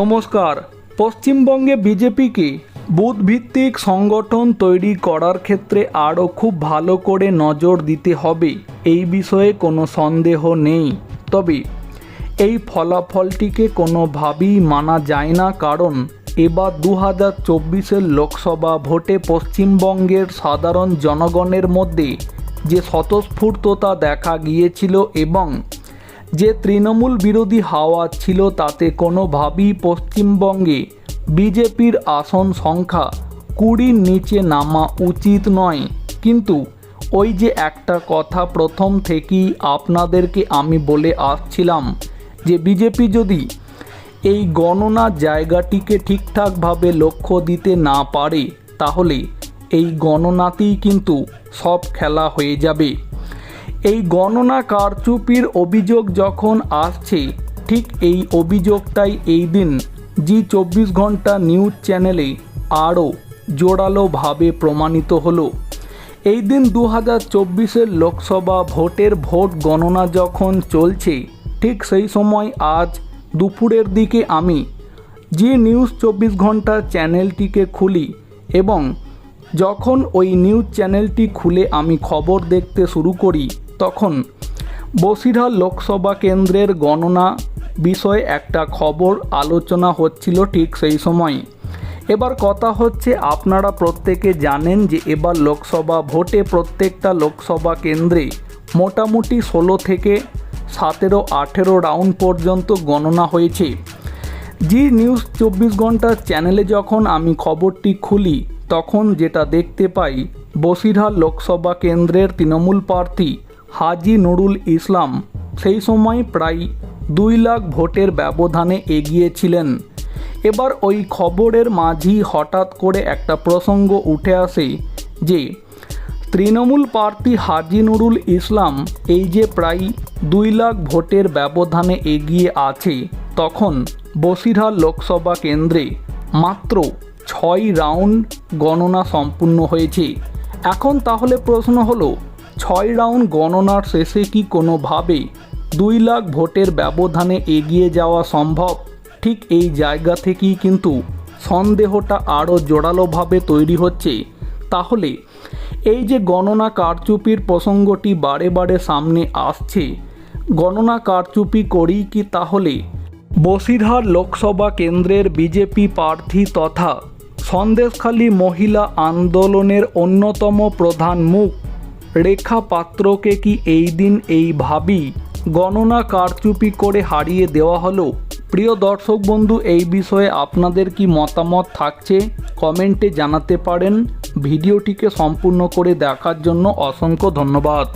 নমস্কার। পশ্চিমবঙ্গে বিজেপিকে বুথভিত্তিক সংগঠন তৈরি করার ক্ষেত্রে আরও খুব ভালো করে নজর দিতে হবে, এই বিষয়ে কোনো সন্দেহ নেই। তবে এই ফলাফলটিকে কোনোভাবেই মানা যায় না, কারণ এবার দু হাজার চব্বিশের লোকসভা ভোটে পশ্চিমবঙ্গের সাধারণ জনগণের মধ্যে যে স্বতঃস্ফূর্ততা দেখা গিয়েছিল এবং যে তৃণমূল বিরোধী হাওয়া ছিল তাতে কোনোভাবেই পশ্চিমবঙ্গে বিজেপির আসন সংখ্যা কুড়ির নিচে নামা উচিত নয়। কিন্তু ওই যে একটা কথা প্রথম থেকেই আপনাদেরকে আমি বলে আসছিলাম যে বিজেপি যদি এই গণনা জায়গাটিকে ঠিকঠাকভাবে লক্ষ্য দিতে না পারে, তাহলে এই গণনাতেই কিন্তু সব খেলা হয়ে যাবে। এই গণনা কারচুপির অভিযোগ যখন আসছে, ঠিক এই অভিযোগটাই এই দিন জি চব্বিশ ঘণ্টা নিউজ চ্যানেলে আরও জোরালোভাবে প্রমাণিত হলো। এই দিন দু হাজার চব্বিশের লোকসভা ভোটের ভোট গণনা যখন চলছে, ঠিক সেই সময় আজ দুপুরের দিকে আমি জি নিউজ চব্বিশ ঘণ্টা চ্যানেলটিকে খুলি এবং যখন ওই নিউজ চ্যানেলটি খুলে আমি খবর দেখতে শুরু করি তখন বসিরহাট লোকসভা কেন্দ্রের গণনা বিষয়ে একটা খবর আলোচনা হচ্ছিল ঠিক সেই সময়। এবার কথা হচ্ছে, আপনারা প্রত্যেকে জানেন যে এবার লোকসভা ভোটে প্রত্যেকটা লোকসভা কেন্দ্রে মোটামুটি ষোলো থেকে সতেরো, আঠেরো রাউন্ড পর্যন্ত গণনা হয়েছে। জি নিউজ চব্বিশ ঘণ্টা চ্যানেলে যখন আমি খবরটি খুলি, তখন যেটা দেখতে পাই, বসিরহাট লোকসভা কেন্দ্রের তৃণমূল প্রার্থী হাজি নুরুল ইসলাম সেই সময় প্রায় দুই লাখ ভোটের ব্যবধানে এগিয়েছিলেন। এবার ওই খবরের মাঝি হঠাৎ করে একটা প্রসঙ্গ উঠে আসে যে, তৃণমূল প্রার্থী হাজি নুরুল ইসলাম এই যে প্রায় দুই লাখ ভোটের ব্যবধানে এগিয়ে আছে, তখন বসিরহাট লোকসভা কেন্দ্রে মাত্র ছয় রাউন্ড গণনা সম্পূর্ণ হয়েছে। এখন তাহলে প্রশ্ন হলো ছয় রাউন্ড গণনার শেষে কি কোনোভাবে দুই লাখ ভোটের ব্যবধানে এগিয়ে যাওয়া সম্ভব? ঠিক এই জায়গা থেকেই কিন্তু সন্দেহটা আরও জোরালোভাবে তৈরি হচ্ছে। তাহলে এই যে গণনা কারচুপির প্রসঙ্গটি বারে বারে সামনে আসছে, গণনা কারচুপি করেই কি তাহলে বসিরহাট লোকসভা কেন্দ্রের বিজেপি প্রার্থী তথা সন্দেশখালী মহিলা আন্দোলনের অন্যতম প্রধান মুখ? রেখা পাত্রকে কি এই দিন এইভাবেই গণনা কারচুপি করে হারিয়ে দেওয়া হলো? প্রিয় দর্শক বন্ধু, এই বিষয়ে আপনাদের কি মতামত থাকছে? কমেন্টে জানাতে পারেন। ভিডিওটিকে সম্পূর্ণ করে দেখার জন্য অসংখ্য ধন্যবাদ।